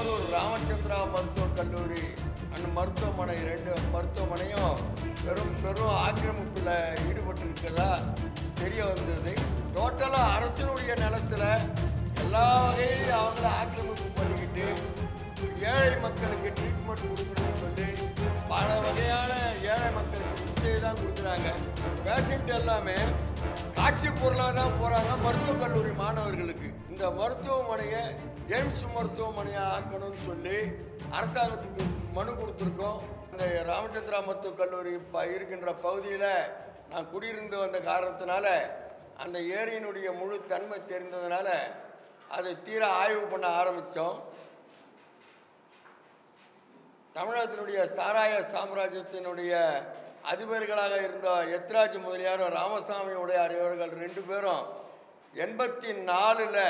போரூர் ராமச்சந்திரா மருத்துவக் கல்லூரி அந்த மருத்துவமனை ரெண்டு மருத்துவமனையும் பெரும் பெரும் ஆக்கிரமிப்பில் ஈடுபட்டிருக்கிறதா தெரிய வந்தது. டோட்டலாக அரசினுடைய நிலத்தில் எல்லா வகையிலையும் அவங்கள ஆக்கிரமிப்பு பண்ணிக்கிட்டு ஏழை மக்களுக்கு ட்ரீட்மெண்ட் கொடுக்குறேன்னு சொல்லி பல வகையான ஏழை மக்களுக்கு சிகிச்சை தான் கொடுக்குறாங்க. பேஷண்ட் எல்லாமே காட்சி பொருளாக தான் போகிறாங்க மருத்துவக் கல்லூரி மாணவர்களுக்கு. இந்த மருத்துவமனையை எய்ம்ஸ் மருத்துவமனையை ஆக்கணும்னு சொல்லி அரசாங்கத்துக்கு மனு கொடுத்துருக்கோம். இந்த ராமச்சந்திரா மருத்துவக் கல்லூரி இப்போ இருக்கின்ற பகுதியில் நான் குடியிருந்து வந்த காரணத்தினால அந்த ஏரியினுடைய முழு தன்மை தெரிந்ததுனால அதை தீர ஆய்வு பண்ண ஆரம்பித்தோம் தமிழகத்தினுடைய சாராய சாம்ராஜ்யத்தினுடைய அதிபர்களாக இருந்த எத்ராஜ் முதலியாரும் ராமசாமி உடையார் இவர்கள் ரெண்டு பேரும் எண்பத்தி நாலில்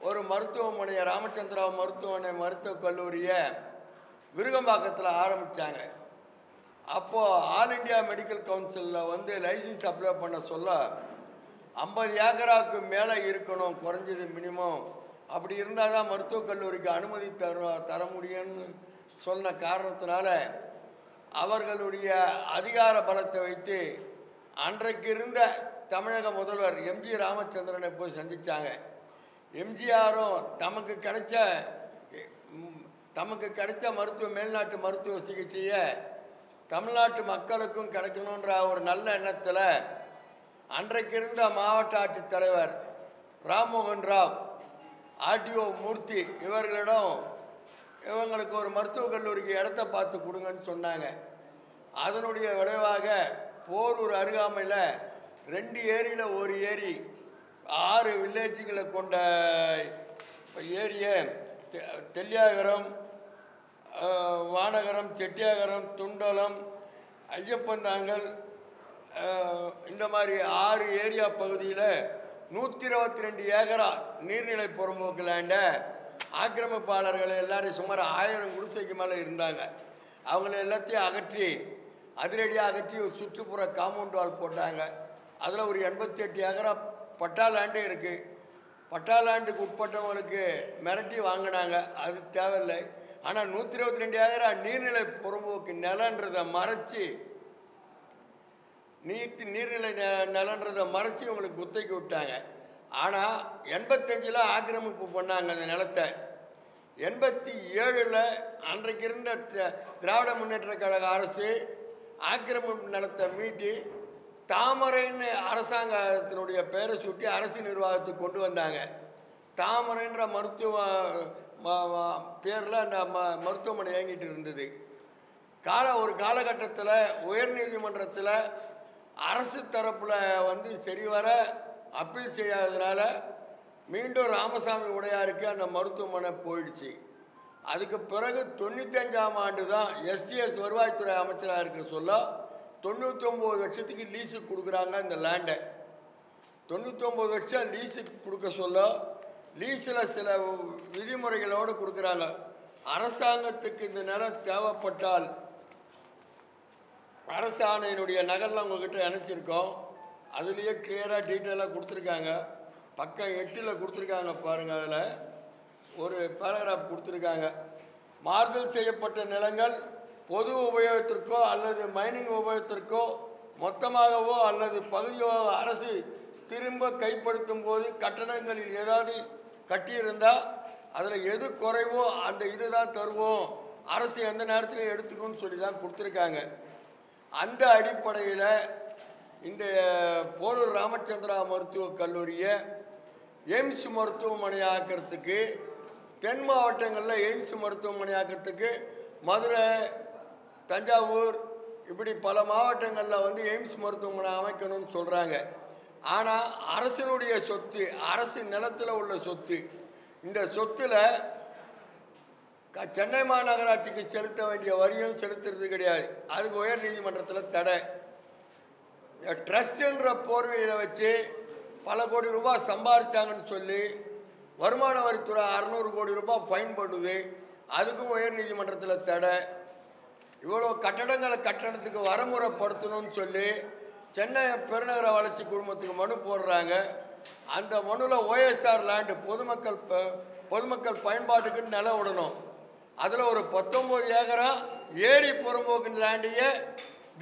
ஒரு மருத்துவமனையை ராமச்சந்திரா மருத்துவமனை மருத்துவக் கல்லூரியை விருகம்பாக்கத்தில் ஆரம்பித்தாங்க அப்போது ஆல் இந்தியா மெடிக்கல் கவுன்சிலில் வந்து லைசன்ஸ் அப்ளை பண்ண சொல்ல ஐம்பது ஏக்கராவுக்கு மேலே இருக்கணும் குறைஞ்சது மினிமம். அப்படி இருந்தால் தான் மருத்துவக் கல்லூரிக்கு அனுமதி தர தர முடியும்னு சொன்ன காரணத்தினால அவர்களுடைய அதிகார பலத்தை வைத்து அன்றைக்கு இருந்த தமிழக முதல்வர் எம்ஜி ராமச்சந்திரனை போய் சந்தித்தாங்க எம்ஜிஆரும் தமக்கு கிடைச்ச தமக்கு கிடைச்ச மருத்துவ மேல்நாட்டு மருத்துவ சிகிச்சையை தமிழ்நாட்டு மக்களுக்கும் கிடைக்கணுன்ற ஒரு நல்ல எண்ணத்தில் அன்றைக்கு இருந்த மாவட்ட ஆட்சித்தலைவர் ராம்மோகன் ராவ் ஆர்டிஓ மூர்த்தி இவர்களிடம் இவங்களுக்கு ஒரு மருத்துவக் கல்லூரிக்கு இடத்த பார்த்து கொடுங்கன்னு சொன்னாங்க. அதனுடைய விளைவாக போரூர் அருகாமையில் ரெண்டு ஏரியில் ஒரு ஏரி ஆறு வில்லேஜுகளை கொண்ட ஏரியை தெ- தெல்லியாகரம் வானகரம் செட்டியாகரம் துண்டலம் ஐயப்பந்தாங்கல் இந்த மாதிரி ஆறு ஏரியா பகுதியில் நூற்றி இருபத்தி ரெண்டு ஏக்கரா நீர்நிலை புறம்போக்கு லேண்டை ஆக்கிரமிப்பாளர்கள் எல்லாரும் சுமார் ஆயிரம் குடிசைக்கு மேலே இருந்தாங்க. அவங்கள எல்லாத்தையும் அகற்றி அதிரடியாக அகற்றி ஒரு சுற்றுப்புற காம்பவுண்ட் வால் போட்டாங்க. அதில் ஒரு எண்பத்தி எட்டு ஏக்கரா பட்டாலாண்டு இருக்குது பட்டாலாண்டுக்கு உட்பட்டவங்களுக்கு மிரட்டி வாங்கினாங்க. அது தேவையில்லை. ஆனால் நூற்றி இருபத்தி ரெண்டு ஏக்கரா நீர்நிலை புறம்போக்கு நிலன்றதை மறைச்சி நீட்டு நீர்நிலை நிலன்றதை மறைச்சி இவங்களுக்கு குத்தைக்கு விட்டாங்க. ஆனால் எண்பத்தஞ்சில் ஆக்கிரமிப்பு பண்ணாங்க அந்த நிலத்தை. எண்பத்தி ஏழில் அன்றைக்கு இருந்த த- திராவிட முன்னேற்ற கழக அரசு ஆக்கிரமிப்பு நிலத்தை மீட்டி தாமரைன்னு அரசாங்கத்தினுடைய பெயரை சுட்டி அரசு நிர்வாகத்துக்கு கொண்டு வந்தாங்க. தாமரைன்ற மருத்துவ பேரில் அந்த ம மருத்துவமனை இயங்கிட்டு இருந்தது. கால ஒரு காலகட்டத்தில் உயர்நீதிமன்றத்தில் அரசு தரப்பில் வந்து சரிவர அப்பீல் செய்யாததுனால மீண்டும் ராமசாமி உடையாருக்கு அந்த மருத்துவமனை போயிடுச்சு. அதுக்கு பிறகு தொண்ணூத்தஞ்சாம் ஆண்டு தான் எஸ்டிஎஸ் வருவாய்த்துறை அமைச்சராக இருக்க சொல்ல தொண்ணூத்தொம்பது லட்சத்துக்கு லீஸுக்கு கொடுக்குறாங்க இந்த லேண்டை. தொண்ணூத்தொம்பது லட்சம் லீஸுக்கு கொடுக்க சொல்ல லீஸில் சில விதிமுறைகளோடு கொடுக்குறாங்க. அரசாங்கத்துக்கு இந்த நிலம் தேவைப்பட்டால் அரசாணையினுடைய நகலில் உங்ககிட்ட இணைச்சிருக்கோம் அதுலேயே கிளியராக டீட்டெயிலாக கொடுத்துருக்காங்க. பக்கம் எட்டில் கொடுத்துருக்காங்க பாருங்கள் அதில். ஒரு பேராகிராஃப் கொடுத்துருக்காங்க. மாறுதல் செய்யப்பட்ட நிலங்கள் பொது உபயோகத்திற்கோ அல்லது மைனிங் உபயோகத்திற்கோ மொத்தமாகவோ அல்லது பகுதியோ அரசு திரும்ப கைப்படுத்தும் போது கட்டணங்களில் ஏதாவது கட்டியிருந்தால் அதில் எது குறைவோ அந்த இதுதான் தருவோம். அரசு எந்த நேரத்திலையும் எடுத்துக்கணும்னு சொல்லி தான் கொடுத்துருக்காங்க. அந்த அடிப்படையில் இந்த போரூர் ராமச்சந்திரா மருத்துவக் கல்லூரியை எய்ம்ஸ் மருத்துவமனை ஆக்கிறதுக்கு தென் மாவட்டங்களில் எய்ம்ஸ் மருத்துவமனை ஆக்கிறதுக்கு மதுரை தஞ்சாவூர் இப்படி பல மாவட்டங்களில் வந்து எய்ம்ஸ் மருத்துவமனை அமைக்கணும்னு சொல்கிறாங்க ஆனால் அரசினுடைய சொத்து அரசு நிலத்தில் உள்ள சொத்து இந்த சொத்தில் க- சென்னை மாநகராட்சிக்கு செலுத்த வேண்டிய வரியும் செலுத்துறது கிடையாது. அதுக்கு உயர் நீதிமன்றத்தில் தடை. ட்ரஸ்ட்ன்ற போர்வையில் வச்சு பல கோடி ரூபாய் சம்பாதிச்சாங்கன்னு சொல்லி வருமான வரித்துறை அறநூறு கோடி ரூபாய் ஃபைன் பண்ணுது அதுக்கும் உயர் நீதிமன்றத்தில் தடை. இவ்வளோ கட்டடங்களை கட்டணத்துக்கு வரமுறைப்படுத்தணும்னு சொல்லி சென்னை பெருநகர வளர்ச்சி குழுமத்துக்கு மனு போடுறாங்க. அந்த மனுவில் ஓஎஸ்ஆர் லேண்டு பொதுமக்கள் பொதுமக்கள் பயன்பாட்டுக்குன்னு நிலம் விடணும் அதில் ஒரு பத்தொம்போது ஏக்கரா ஏரி புறம்போக்கு லேண்டையே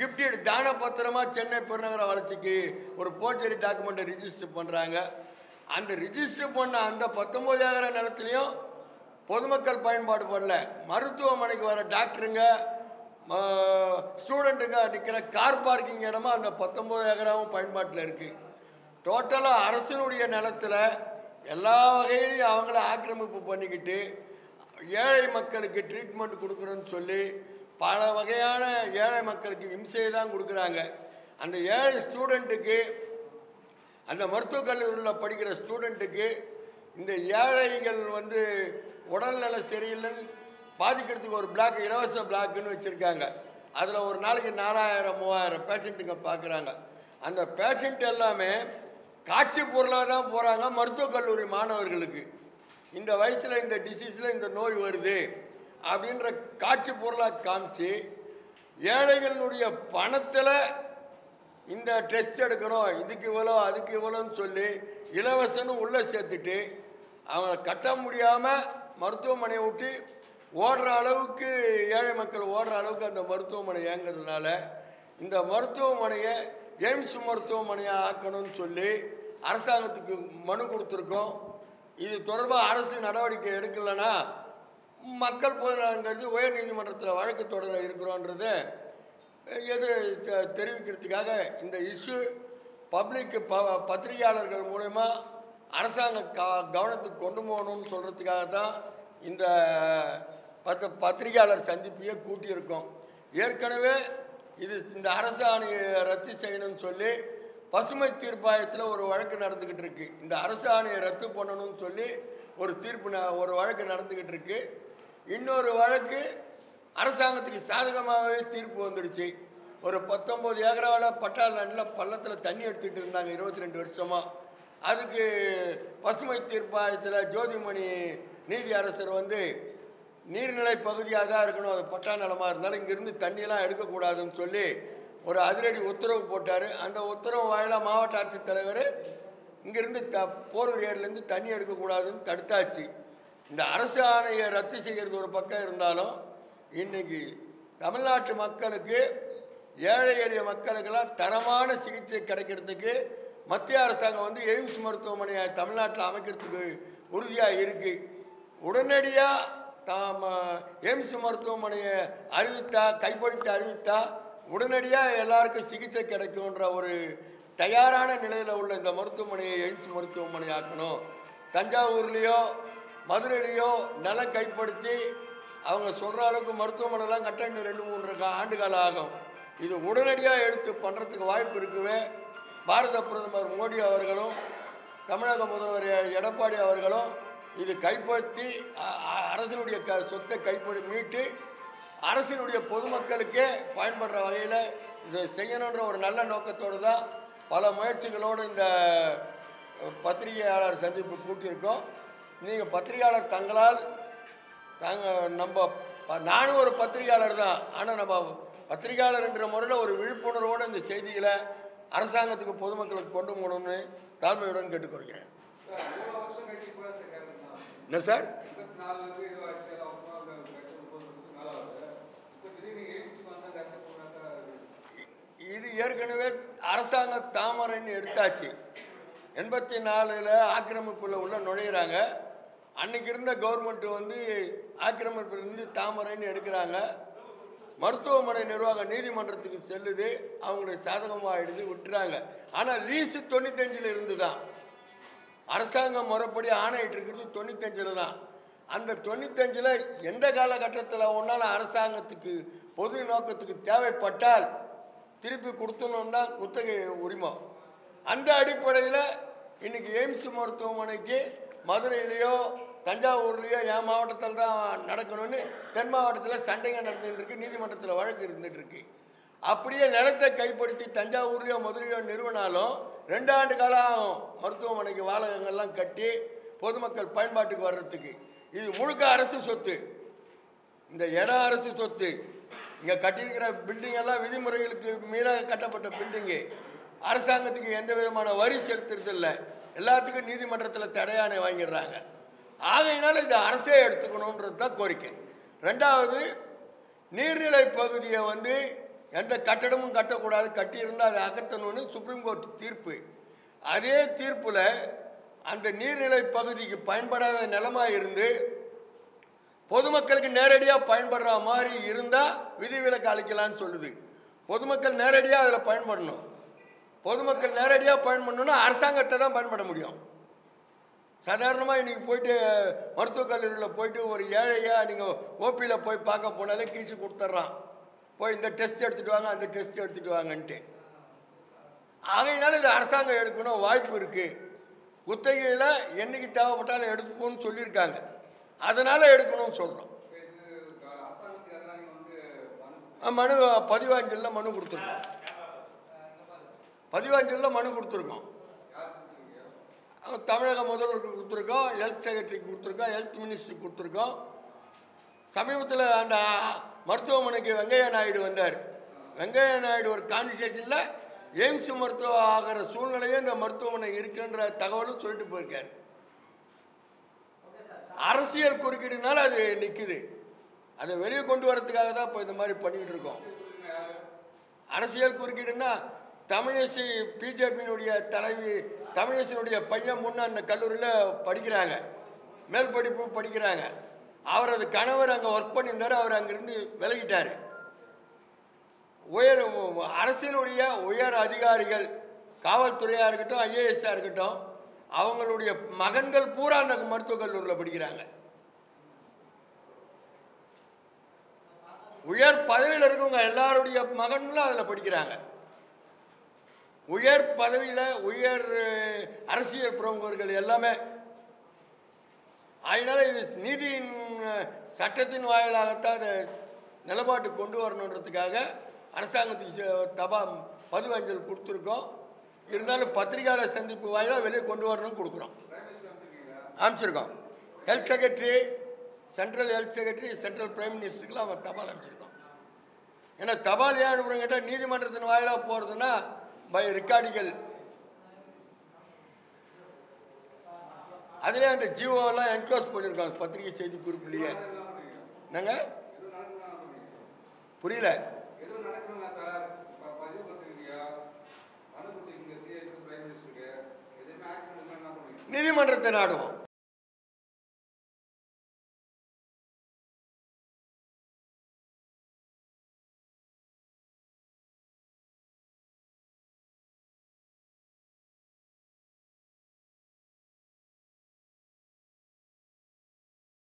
கிஃப்டட் தான பத்திரமா சென்னை பெருநகர வளர்ச்சிக்கு ஒரு போர்ஜரி டாக்குமெண்ட்டை ரிஜிஸ்டர் பண்ணுறாங்க அந்த ரிஜிஸ்டர் பண்ண அந்த பத்தொம்போது ஏக்கரா நிலத்துலையும் பொதுமக்கள் பயன்பாடு பண்ணல. மருத்துவமனைக்கு வர டாக்டருங்க ஸ்டூடெண்ட்டுங்க நிற்கிற கார் பார்க்கிங் இடமா அந்த பத்தொம்போது ஏக்கராவும் பயன்பாட்டில் இருக்குது டோட்டலாக அரசினுடைய நிலத்தில் எல்லா வகையிலையும் அவங்கள ஆக்கிரமிப்பு பண்ணிக்கிட்டு ஏழை மக்களுக்கு ட்ரீட்மெண்ட் கொடுக்குறோன்னு சொல்லி பல வகையான ஏழை மக்களுக்கு இம்சையை தான் கொடுக்குறாங்க. அந்த ஏழை ஸ்டூடெண்ட்டுக்கு அந்த மருத்துவக் கல்லூரியில் படிக்கிற ஸ்டூடெண்ட்டுக்கு இந்த ஏழைகள் வந்து உடல்நல சரியில்லைன்னு பாதிக்கிறதுக்கு ஒரு பிளாக் இலவச பிளாக்குன்னு வச்சுருக்காங்க. அதில் ஒரு நாளைக்கு நாலாயிரம் மூவாயிரம் பேஷண்ட்டுங்க பார்க்குறாங்க அந்த பேஷண்ட் எல்லாமே காட்சி பொருளாக தான் போகிறாங்க மருத்துவக் கல்லூரி மாணவர்களுக்கு. இந்த வயசில் இந்த டிசீஸில் இந்த நோய் வருது. அப்படின்ற காட்சி பொருளாக காமிச்சு ஏழைகளுடைய பணத்தில் இந்த டெஸ்ட் எடுக்கணும் இதுக்கு இவ்வளோ அதுக்கு இவ்வளோன்னு சொல்லி இலவசன்னு உள்ளே சேர்த்துட்டு அவங்க கட்ட முடியாமல் மருத்துவமனையை விட்டு ஓடுற அளவுக்கு ஏழை மக்கள் ஓடுற அளவுக்கு அந்த மருத்துவமனை இயங்குறதுனால இந்த மருத்துவமனையை எய்ம்ஸ் மருத்துவமனையாக ஆக்கணும்னு சொல்லி அரசாங்கத்துக்கு மனு கொடுத்துருக்கோம். இது தொடர்பாக அரசு நடவடிக்கை எடுக்கலைன்னா மக்கள் பொதுநலங்கிறது உயர் நீதிமன்றத்தில் வழக்கு தொடர இருக்கிறோன்றது எது தெ- தெரிவிக்கிறதுக்காக இந்த இஷ்யூ பப்ளிக் ப பத்திரிகையாளர்கள் மூலயமா அரசாங்க க கவனத்துக்கு கொண்டு போகணும்னு சொல்கிறதுக்காக தான் இந்த பத்து பத்திரிகையாளர் சந்திப்பையே கூட்டியிருக்கோம். ஏற்கனவே இது இந்த அரசாணையை ரத்து செய்யணும்னு சொல்லி பசுமை தீர்ப்பாயத்தில் ஒரு வழக்கு நடந்துக்கிட்டு இருக்கு இந்த அரசாணையை ரத்து பண்ணணும்னு சொல்லி ஒரு தீர்ப்பு ந- ஒரு வழக்கு நடந்துக்கிட்டு இருக்குது இன்னொரு வழக்கு அரசாங்கத்துக்கு சாதகமாகவே தீர்ப்பு வந்துடுச்சு. ஒரு பத்தொம்போது ஏக்கராவில் பட்டாள் லேண்டில் பள்ளத்தில் தண்ணி எடுத்துகிட்டு இருந்தாங்க இருபத்தி ரெண்டு வருஷமாக அதுக்கு பசுமை தீர்ப்பாயத்தில் ஜோதிமணி நீதி அரசர் வந்து நீர்நிலை பகுதியாக தான் இருக்கணும். அது பட்டா நிலமாக இருந்தாலும் இங்கேருந்து தண்ணியெல்லாம் எடுக்கக்கூடாதுன்னு சொல்லி ஒரு அதிரடி உத்தரவு போட்டார். அந்த உத்தரவு வாயிலாக மாவட்ட ஆட்சித்தலைவர் இங்கேருந்து த போரூர் ஏரியிலேருந்து தண்ணி எடுக்கக்கூடாதுன்னு தடுத்தாச்சு. இந்த அரசு ஆணையை ரத்து செய்கிறது ஒரு பக்கம் இருந்தாலும் இன்னைக்கு தமிழ்நாட்டு மக்களுக்கு ஏழை எளிய மக்களுக்கெல்லாம் தரமான சிகிச்சை கிடைக்கிறதுக்கு மத்திய அரசாங்கம் வந்து எய்ம்ஸ் மருத்துவமனையை தமிழ்நாட்டில் அமைக்கிறதுக்கு உறுதியாக இருக்குது உடனடியாக தாம் எய்ம்ஸ் மருத்துவமனையை அறிவித்தா கைப்படுத்தி அறிவித்தா உடனடியாக எல்லாருக்கும் சிகிச்சை கிடைக்கும்ன்ற ஒரு தயாரான நிலையில் உள்ள இந்த மருத்துவமனையை எய்ம்ஸ் மருத்துவமனை ஆக்கணும் தஞ்சாவூர்லேயோ மதுரையிலையோ நிலம் கைப்படுத்தி அவங்க சொல்கிற அளவுக்கு மருத்துவமனைலாம் கட்ட இன்னும் ரெண்டு மூணு ஆண்டு காலம் ஆகும். இது உடனடியாக எடுத்து பண்ணுறதுக்கு வாய்ப்பு இருக்குவே பாரத பிரதமர் மோடி அவர்களும் தமிழக முதல்வர் எடப்பாடி அவர்களும் இது கைப்பற்றி அரசினுடைய க சொத்தை கைப்படி மீட்டு அரசினுடைய பொதுமக்களுக்கே பயன்படுற வகையில் இதை செய்யணுன்ற ஒரு நல்ல நோக்கத்தோடு தான் பல முயற்சிகளோடு இந்த பத்திரிகையாளர் சந்திப்பு கூட்டியிருக்கோம். நீங்கள் பத்திரிகையாளர் தங்களால் தாங்க நம்ம நானும் ஒரு பத்திரிகையாளர் தான். ஆனால் நம்ம பத்திரிகையாளர் என்ற முறையில் ஒரு விழிப்புணர்வோடு இந்த செய்திகளை அரசாங்கத்துக்கு பொதுமக்களுக்கு கொண்டு போகணும்னு தாழ்மையுடன் கேட்டுக்கொள்கிறேன். என்ன சார்? இது ஏற்கனவே அரசாங்க தாமரைன்னு எடுத்தாச்சு. எண்பத்தி நாலில் ஆக்கிரமிப்பில் உள்ள நுழையிறாங்க. அன்னைக்கு இருந்த கவர்மெண்ட் வந்து ஆக்கிரமிப்பிலிருந்து தாமரைன்னு எடுக்கிறாங்க. மருத்துவமனை நிர்வாகம் நீதிமன்றத்துக்கு செல்லுது. அவங்களுக்கு சாதகமாக எழுதி விட்டுறாங்க. ஆனால் லீஸு தொண்ணூத்தஞ்சில் இருந்து தான் அரசாங்கம் முறைப்படி ஆணையிட்டு இருக்கிறது தொண்ணூத்தஞ்சில் தான். அந்த தொண்ணூத்தஞ்சில் எந்த காலகட்டத்தில் ஒன்றால் அரசாங்கத்துக்கு பொது நோக்கத்துக்கு தேவைப்பட்டால் திருப்பி கொடுத்தணுன்னா குத்தகை உரிமம் அந்த அடிப்படையில் இன்னைக்கு எய்ம்ஸ் மருத்துவமனைக்கு மதுரையிலையோ தஞ்சாவூர்லேயோ என் மாவட்டத்தில் தான் நடக்கணும்னு தென் மாவட்டத்தில் சண்டைங்க நடந்துகிட்டு இருக்கு நீதிமன்றத்தில் வழக்கு இருந்துட்டு இருக்கு. அப்படியே நிலத்தை கைப்படுத்தி தஞ்சாவூர்லேயோ மதுரையோ நிறுவனாலும் ரெண்டு ஆண்டு காலம் ஆகும் மருத்துவமனைக்கு வாழகங்கள்லாம் கட்டி பொதுமக்கள் பயன்பாட்டுக்கு வர்றதுக்கு. இது முழுக்க அரசு சொத்து. இந்த இடம் அரசு சொத்து. இங்கே கட்டியிருக்கிற பில்டிங் எல்லாம் விதிமுறைகளுக்கு மீறாக கட்டப்பட்ட பில்டிங்கு அரசாங்கத்துக்கு எந்த விதமான வரி செலுத்துறது இல்லை. எல்லாத்துக்கும் நீதிமன்றத்தில் தடையாணை வாங்கிடுறாங்க. ஆகையினால இது அரசே எடுத்துக்கணுன்றது தான் கோரிக்கை. ரெண்டாவது நீர்நிலை பகுதியை வந்து எந்த கட்டடமும் கட்டக்கூடாது. கட்டியிருந்தால் அதை அகற்றணும்னு சுப்ரீம் கோர்ட் தீர்ப்பு. அதே தீர்ப்பில் அந்த நீர்நிலை பகுதிக்கு பயன்படாத நிலமா இருந்து பொதுமக்களுக்கு நேரடியாக பயன்படுற மாதிரி இருந்தால் விதிவிலக்கு அளிக்கலான்னு சொல்லுது. பொதுமக்கள் நேரடியாக அதில் பயன்படணும். பொதுமக்கள் நேரடியாக பயன்படணும்னா அரசாங்கத்தை தான் பயன்பட முடியும். சாதாரணமாக இன்றைக்கி போயிட்டு மருத்துவக் கல்லூரியில் போயிட்டு ஒரு ஏழையாக நீங்கள் ஓபியில் போய் பார்க்க போனாலே கீச்சு கொடுத்துட்றான். போய் இந்த டெஸ்ட் எடுத்துகிட்டு வாங்க அந்த டெஸ்ட் எடுத்துகிட்டு வாங்கன்ட்டு. ஆகையினால இது அரசாங்கம் எடுக்கணும் வாய்ப்பு இருக்குது குத்தகையில் என்னைக்கு தேவைப்பட்டாலும் எடுத்துப்போன்னு சொல்லியிருக்காங்க. அதனால் எடுக்கணும்னு சொல்கிறோம் மனு பதிவாஞ்சலில் மனு கொடுத்துருக்கோம். பதிவாஞ்சலில் மனு கொடுத்துருக்கோம். தமிழக முதல்வருக்கு கொடுத்துருக்கோம் ஹெல்த் செக்ரட்டரிக்கு கொடுத்துருக்கோம் ஹெல்த் மினிஸ்டருக்கு கொடுத்துருக்கோம். சமீபத்தில் அந்த மருத்துவமனைக்கு வெங்கையா நாயுடு வந்தார். வெங்கையா நாயுடு ஒரு கான்வர்சேஷனில் எய்ம்ஸ் மருத்துவம் ஆகிற சூழ்நிலையே இந்த மருத்துவமனை இருக்குன்ற தகவலும் சொல்லிட்டு போயிருக்கார். அரசியல் குறுக்கீடுனால அது நிற்குது அதை வெளியே கொண்டு வரதுக்காக தான் இப்போ இந்த மாதிரி பண்ணிக்கிட்டு இருக்கோம். அரசியல் குறுக்கீடுன்னா தமிழிசை பிஜேபியினுடைய தலைவி தமிழிசையினுடைய பையன் முன்ன அந்த கல்லூரியில் படிக்கிறாங்க. மேல் படிப்பு படிக்கிறாங்க. அவரது கணவர் அங்கே ஒர்க் பண்ணியிருந்தார் அவர் அங்கிருந்து விலகிட்டார். உயர் அரசினுடைய உயர் அதிகாரிகள் காவல்துறையாக இருக்கட்டும் ஐஏஎஸ்ஸாக இருக்கட்டும் அவங்களுடைய மகன்கள் பூரா அந்த மருத்துவக் கல்லூரியில் படிக்கிறாங்க. உயர் பதவியில் இருக்கவங்க எல்லாருடைய மகன்களும் அதில் படிக்கிறாங்க. உயர் பதவியில் உயர் அரசியல் பிரமுகர்கள் எல்லாமே. அதனால் இது நீதியின் சட்டத்தின் வாயிலாகத்தான் அதை நிலப்பாட்டு கொண்டு வரணுன்றதுக்காக அரசாங்கத்துக்கு தபா தபா பதிவஞ்சல் கொடுத்துருக்கோம். இருந்தாலும் பத்திரிகையாளர் சந்திப்பு வாயிலாக வெளியே கொண்டு வரணும்னு கொடுக்குறோம். அனுப்பிச்சிருக்கோம். Health secretary central health secretary central prime மினிஸ்டருக்குலாம் அவன் தபால் அனுப்பிச்சிருக்கோம். ஏன்னா தபால் ஏன் அனுப்புறோம் கேட்டால் நீதிமன்றத்தின் வாயிலாக போகிறதுன்னா பை ரெக்கார்டுகள் அதில் அந்த ஜீவோலாம் என்க்ளோஸ் பண்ணியிருக்காங்க பத்திரிகை செய்தி குறிப்பிலேயே. என்னங்க? புரியல. நீதிமன்றத்தை நாடுவோம்.